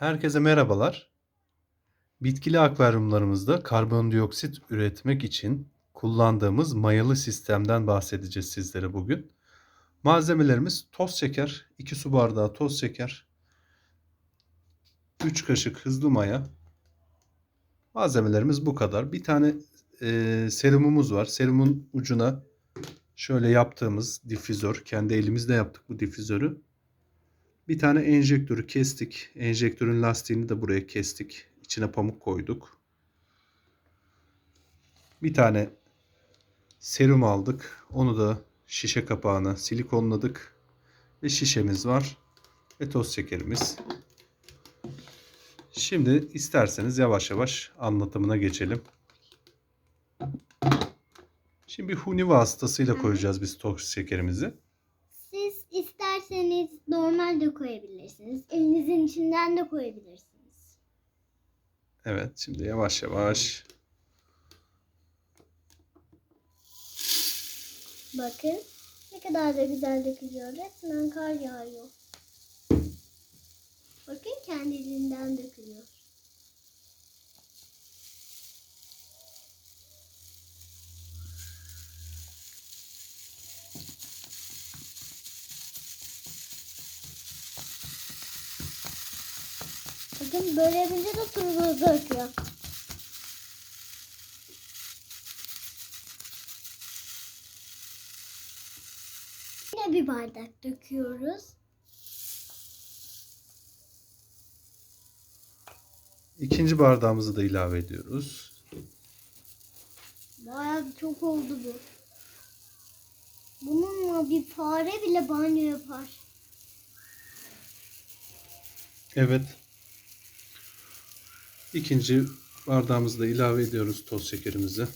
Herkese merhabalar. Bitkili akvaryumlarımızda karbondioksit üretmek için kullandığımız mayalı sistemden bahsedeceğiz sizlere bugün. Malzemelerimiz toz şeker, 2 su bardağı toz şeker, 3 kaşık hızlı maya. Malzemelerimiz bu kadar. Bir tane e, serumumuz var. Serumun ucuna şöyle yaptığımız difüzör. Kendi elimizle yaptık bu difüzörü. Bir tane enjektörü kestik. Enjektörün lastiğini de buraya kestik. İçine pamuk koyduk. Bir tane serum aldık. Onu da şişe kapağına silikonladık. Ve şişemiz var. Ve toz şekerimiz. Şimdi isterseniz yavaş yavaş anlatımına geçelim. Şimdi bir huni vasıtasıyla koyacağız biz toz şekerimizi. Normal de koyabilirsiniz. Elinizin içinden de koyabilirsiniz. Evet şimdi yavaş yavaş Bakın ne kadar da güzel dökülüyor. Resmen kar yağıyor. Bakın kendiliğinden dökülüyor. Bakın böyle yapınca da sulu hızlı akıyor. Yine bir bardak döküyoruz. ikinci bardağımızı da ilave ediyoruz. Bayağı çok oldu bu. Bununla bir fare bile banyo yapar. Evet. İkinci bardağımızı da ilave ediyoruz toz şekerimizi.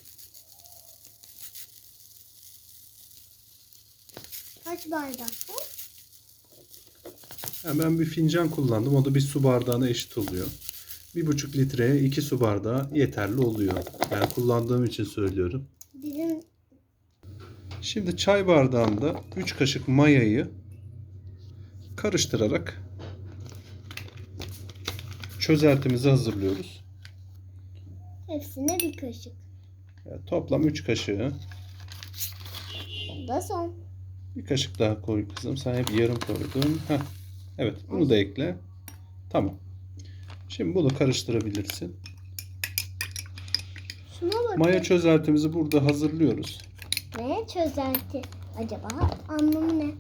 Kaç bardak bu? Yani ben bir fincan kullandım. O da bir su bardağına eşit oluyor. Bir buçuk litreye iki su bardağı yeterli oluyor. Yani kullandığım için söylüyorum. Bizim Şimdi çay bardağında 3 kaşık mayayı karıştırarak çözeltimizi hazırlıyoruz. hepsine bir kaşık. Yani toplam 3 kaşığı. Bu da son. Bir kaşık daha koy kızım. Sen hep yarım koydun. Heh. Evet bunu da ekle. Tamam. Şimdi bunu karıştırabilirsin. Şuna bakın. Maya çözeltimizi burada hazırlıyoruz. Ne çözelti? Acaba anlamı ne?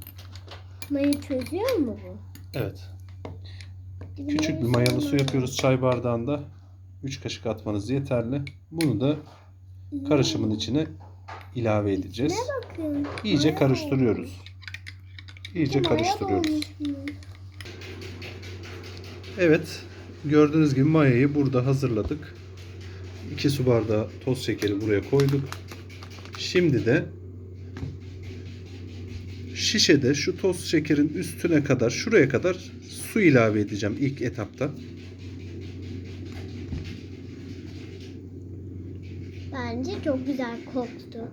Maya çözüyor mu bu? Evet. Küçük bir mayalı su yapıyoruz çay bardağında. 3 kaşık atmanız yeterli. Bunu da karışımın içine ilave edeceğiz. Bakın. İyice karıştırıyoruz. İyice karıştırıyoruz. Evet. Gördüğünüz gibi mayayı burada hazırladık. 2 su bardağı toz şekeri buraya koyduk. Şimdi de şişede şu toz şekerin üstüne kadar şuraya kadar su ilave edeceğim ilk etapta. Bence çok güzel koktu.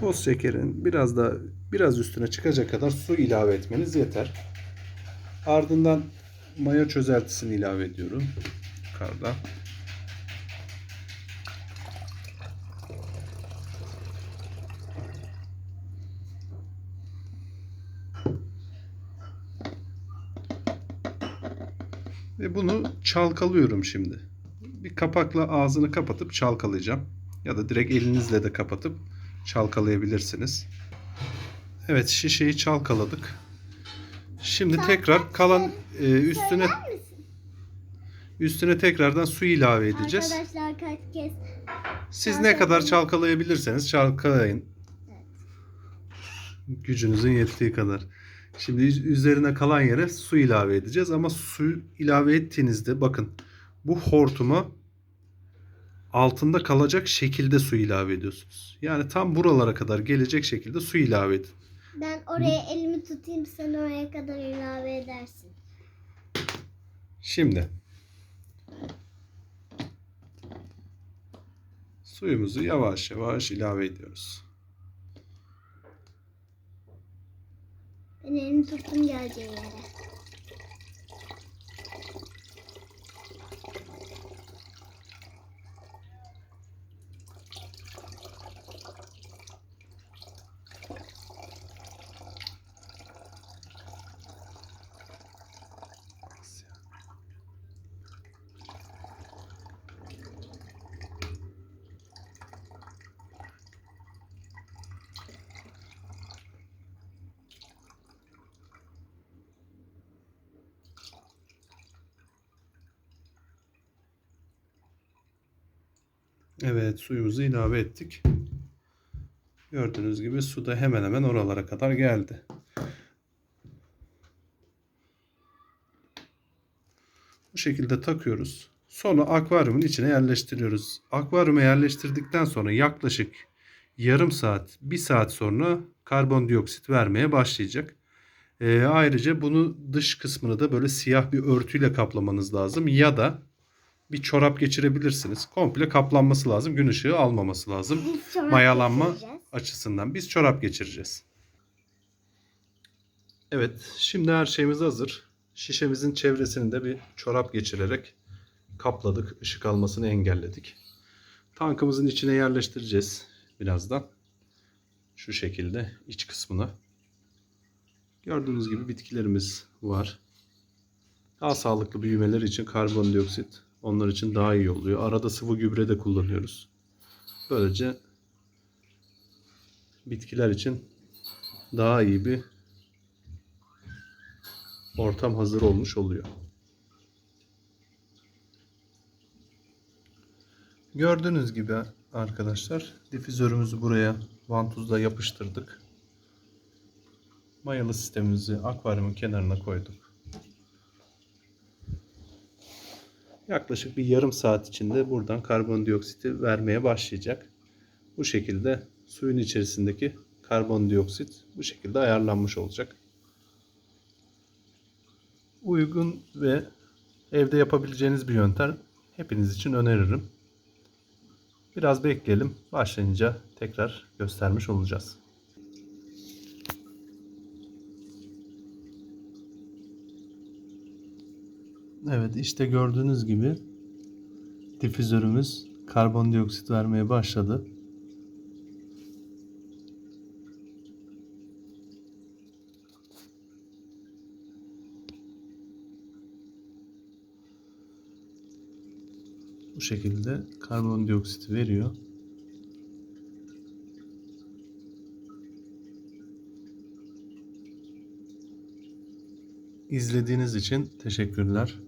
Toz şekerin biraz da biraz üstüne çıkacak kadar su ilave etmeniz yeter. Ardından maya çözeltisini ilave ediyorum yukarıda. Ve bunu çalkalıyorum şimdi. Bir kapakla ağzını kapatıp çalkalayacağım. Ya da direkt elinizle de kapatıp çalkalayabilirsiniz. Evet şişeyi çalkaladık. Şimdi Sen tekrar kalan e, üstüne Söyler misin? üstüne tekrardan su ilave edeceğiz. Arkadaşlar kaç kez Siz ne kadar çalkalayabilirseniz çalkalayın. Gücünüzün yettiği kadar. Şimdi üz- üzerine kalan yere su ilave edeceğiz ama su ilave ettiğinizde bakın bu hortuma altında kalacak şekilde su ilave ediyorsunuz. Yani tam buralara kadar gelecek şekilde su ilave edin. Ben oraya elimi tutayım sen oraya kadar ilave edersin. Şimdi suyumuzu yavaş yavaş ilave ediyoruz. Ben elimi tuttum geleceği yere. Evet suyumuzu ilave ettik. Gördüğünüz gibi su da hemen hemen oralara kadar geldi. Bu şekilde takıyoruz. Sonra akvaryumun içine yerleştiriyoruz. Akvaryuma yerleştirdikten sonra yaklaşık yarım saat, bir saat sonra karbondioksit vermeye başlayacak. Ee, ayrıca bunu dış kısmını da böyle siyah bir örtüyle kaplamanız lazım. Ya da bir çorap geçirebilirsiniz. Komple kaplanması lazım. Gün ışığı almaması lazım. Mayalanma açısından biz çorap geçireceğiz. Evet, şimdi her şeyimiz hazır. Şişemizin çevresini de bir çorap geçirerek kapladık. Işık almasını engelledik. Tankımızın içine yerleştireceğiz birazdan. Şu şekilde iç kısmına. Gördüğünüz gibi bitkilerimiz var. Daha sağlıklı büyümeleri için karbondioksit onlar için daha iyi oluyor. Arada sıvı gübre de kullanıyoruz. Böylece bitkiler için daha iyi bir ortam hazır olmuş oluyor. Gördüğünüz gibi arkadaşlar difüzörümüzü buraya vantuzla yapıştırdık. Mayalı sistemimizi akvaryumun kenarına koyduk. Yaklaşık bir yarım saat içinde buradan karbondioksiti vermeye başlayacak. Bu şekilde suyun içerisindeki karbondioksit bu şekilde ayarlanmış olacak. Uygun ve evde yapabileceğiniz bir yöntem hepiniz için öneririm. Biraz bekleyelim. Başlayınca tekrar göstermiş olacağız. Evet işte gördüğünüz gibi difüzörümüz karbondioksit vermeye başladı. Bu şekilde karbondioksit veriyor. İzlediğiniz için teşekkürler.